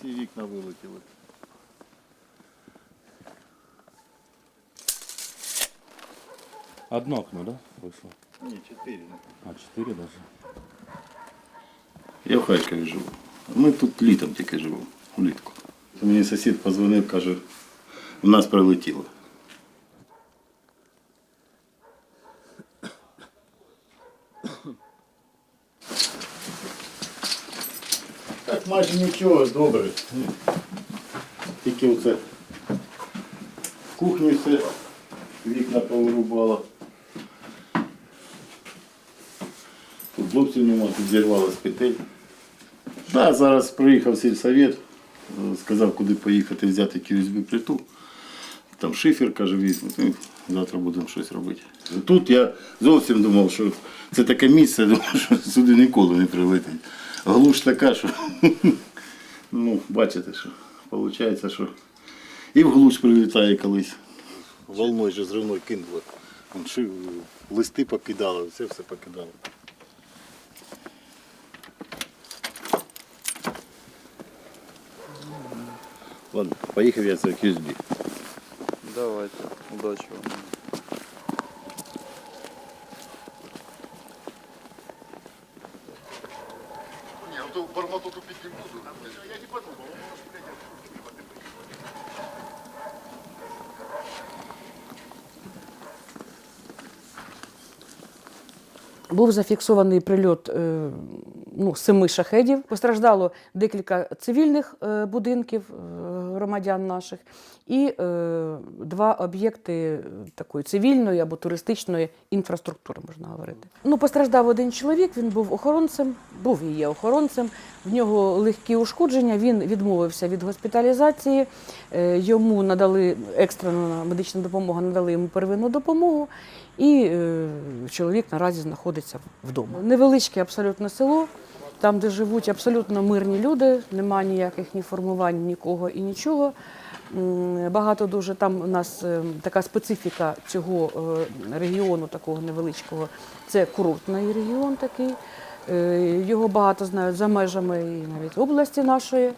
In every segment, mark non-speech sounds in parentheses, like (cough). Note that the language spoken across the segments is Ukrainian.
Всі вікна вилетіли. Одно окно, да? Вийшло? Ні, чотири. А, чотири даже. Я в Харкові живу. Ми тут літом тільки живемо, влітку. Мені сусід позвонив, каже, у нас прилетіло. Так майже нічого, добре. Тільки оце в кухні все вікна повирубало. Тут хлопців нема, тут зірвалась петель. Да, зараз приїхав сільсовет, е, сказав, куди поїхати взяти USB плиту. Там шифер, каже, візьмуть. Ну, завтра будемо щось робити. Тут я зовсім думав, що це таке місце, (laughs) що сюди ніколи не прилетить. Глуш така, що (laughs) ну, бачите, що виходить, що і в глуш прилітає колись. Волною же зривною кинуло. Листи покидали, все все покидало. Ладно, поїхав я за QSB. Давайте, удачи вам. Не, ну то бармату купить не буду. Я не подумал. Був зафіксований прильот е, ну, семи шахедів. Постраждало декілька цивільних е, будинків е, громадян наших і е, два об'єкти е, такої цивільної або туристичної інфраструктури, можна говорити. Ну, постраждав один чоловік, він був охоронцем, був і є охоронцем. В нього легкі ушкодження. Він відмовився від госпіталізації. Е, Йому надали екстрену медичну допомогу, надали йому первинну допомогу. І е, чоловік наразі знаходиться вдома. Невеличке абсолютно село, там, де живуть абсолютно мирні люди, немає ніяких ні формувань, нікого і нічого. Багато дуже там у нас е, така специфіка цього е, регіону, такого невеличкого. Це курортний регіон такий. Е, Його багато знають за межами і навіть області нашої.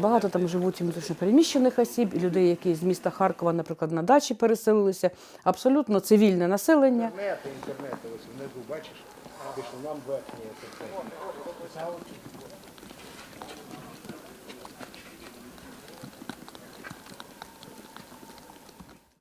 Багато там живуть і переміщених осіб, і людей, які з міста Харкова, наприклад, на дачі переселилися. Абсолютно цивільне населення. Інтернет, інтернет, ось внизу бачиш, пише нам це.